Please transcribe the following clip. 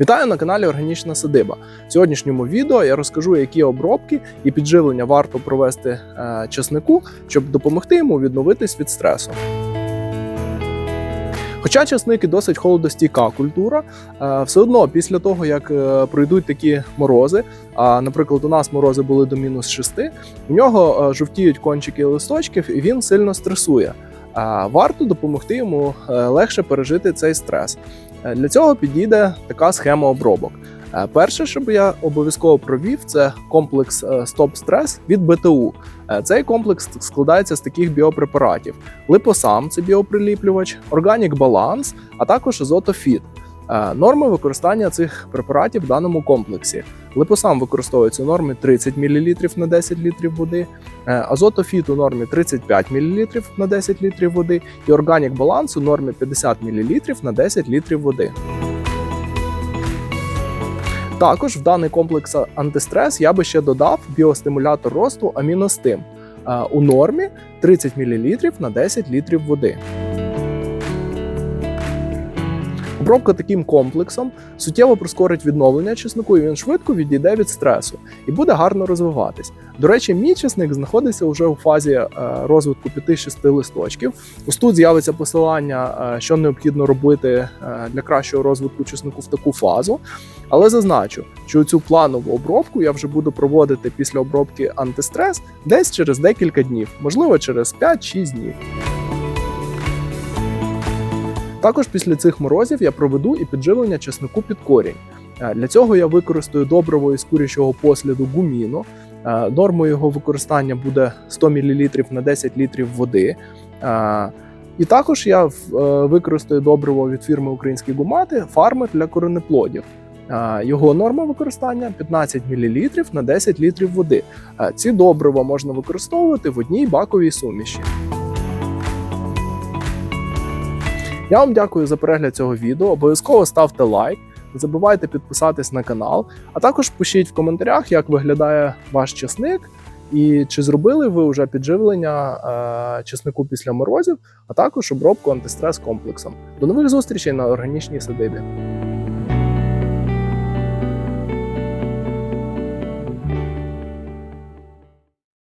Вітаю на каналі Органічна Садиба. В сьогоднішньому відео я розкажу, які обробки і підживлення варто провести е, часнику, щоб допомогти йому відновитись від стресу. Хоча часник і досить холодостійка культура, е, все одно після того, як е, пройдуть такі морози, а наприклад, у нас морози були до мінус 6, у нього е, жовтіють кончики листочків і він сильно стресує. Варто допомогти йому легше пережити цей стрес. Е, Для цього підійде така схема обробок. Е, Перше, що я обов'язково провів, це комплекс е, Стоп Стрес від БТУ. Е, Цей комплекс складається з таких біопрепаратів: липосам це біоприліплювач, органік баланс, а також азотофіт. Е, Норми використання цих препаратів в даному комплексі. Липосам використовується у нормі 30 мл на 10 літрів води, е, азотофіт у нормі 35 мл на 10 літрів води і органік баланс у нормі 50 мл на 10 літрів води. Також в даний комплекс антистрес я би ще додав біостимулятор росту аміностим е, у нормі 30 мл на 10 літрів води. Обробка таким комплексом суттєво прискорить відновлення чеснику, і він швидко відійде від стресу і буде гарно розвиватись. До речі, мій чесник знаходиться вже у фазі е, розвитку 5-6 листочків. Ось тут з'явиться посилання, е, що необхідно робити е, для кращого розвитку чеснику в таку фазу. Але зазначу, що цю планову обробку я вже буду проводити після обробки антистрес десь через декілька днів, можливо, через 5-6 днів. Також після цих морозів я проведу і підживлення чеснику під корінь. Е, Для цього я використаю добриво із курячого посліду гуміно. Е, Нормою його використання буде 100 мл на 10 літрів води. Е, І також я використаю добриво від фірми Українські гумати фармер для коренеплодів. Його норма використання 15 мл на 10 літрів води. Ці добрива можна використовувати в одній баковій суміші. Я вам дякую за перегляд цього відео. Обов'язково ставте лайк, не забувайте підписатись на канал, а також пишіть в коментарях, як виглядає ваш чесник, і чи зробили ви вже підживлення е, чеснику після морозів, а також обробку антистрес комплексом. До нових зустрічей на органічній садибі.